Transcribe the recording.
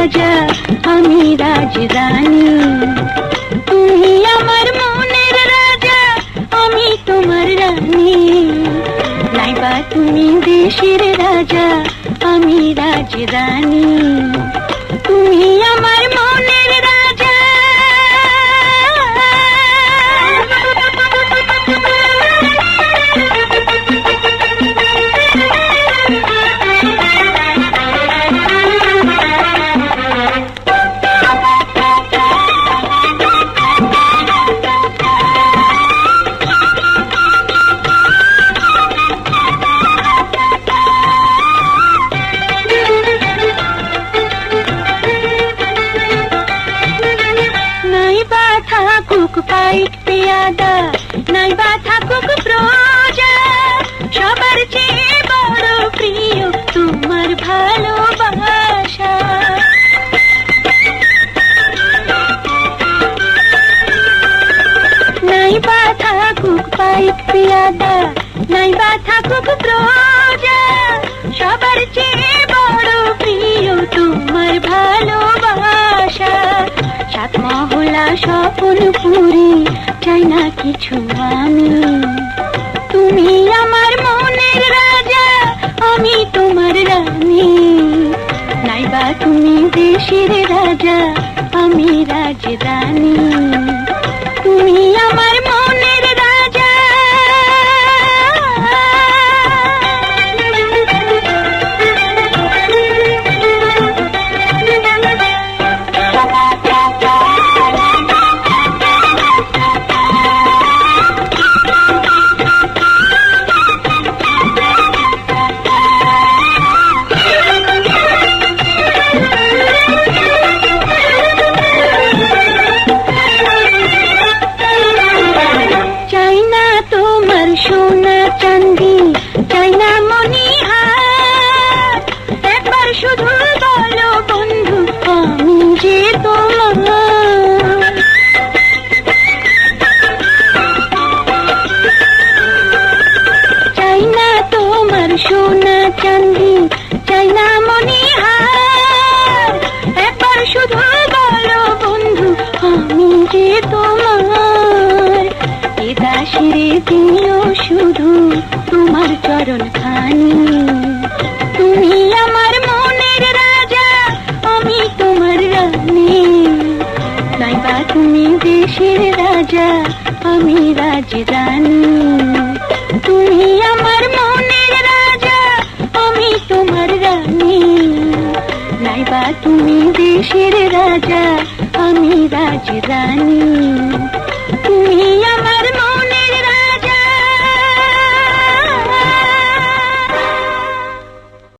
রাজা, আমি রাজরানী। তুমি আমার মনের রাজা, আমি তোমার রানী। নাইবা তুমি দেশের রাজা, আমি রাজরানী। থাকুক পাইক পেয়াদা নাই বা থাকুক প্রজা সবার চেয়ে বড় প্রিয় তোমার ভালোবাসা। নাই বা থাকুক পাইক পেয়াদা নাই বা থাকুক প্রজা সবার চেয়ে বড় প্রিয় তোমার মহলা স্বপন পুরি, চাই না কিছু আমি। তুমি আমার মনের রাজা, আমি তোমার রানী। নাইবা তুমি দেশের রাজা, আমি রাজরানী। সোনা চান্দি চাই না মনিহার একবার শুধু বলো বন্ধু, আমি যে তোমার। চাই তোমার সোনা চান্দি দিও শুধু তোমার চরণ খানি। তুমি আমার মনের রাজা, আমি তোমার রানী। নাইবা তুমি দেশের রাজা, আমি রাজরানী তুমি আমার মনের রাজা, আমি তোমার রানী। নাইবা তুমি দেশের রাজা, আমি রাজরানী তুমি আমার